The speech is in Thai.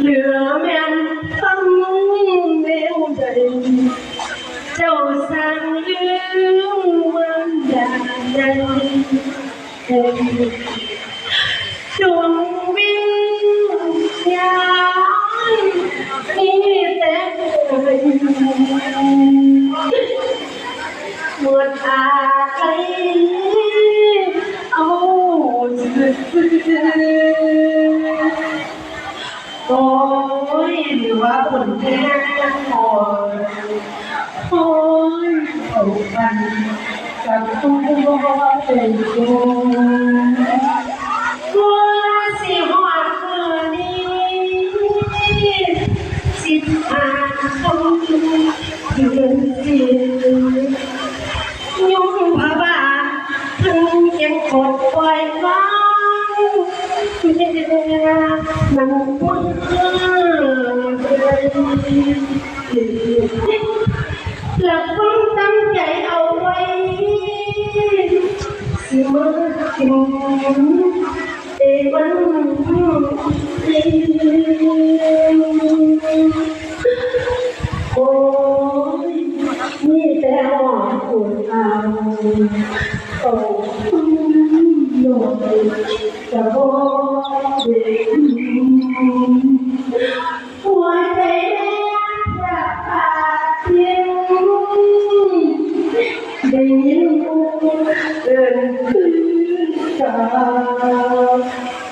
เหลือแม่นตั้งเมวใจเจ้าสั่งลืมวันใดดวงวิญญาณมีแต่เธอหมดอา ว่าผลแค่พอโอ้ยเอากันกับตัวเป็นตัวว่าสิหอดคืนนี้สิหาคำยืนสิยุ่งพะบาถึงยังกดปล่อยวางเมื่อนำพุ่ง มาถึงเอวันโอ้ยนี่แต่หอดปวดเอ love.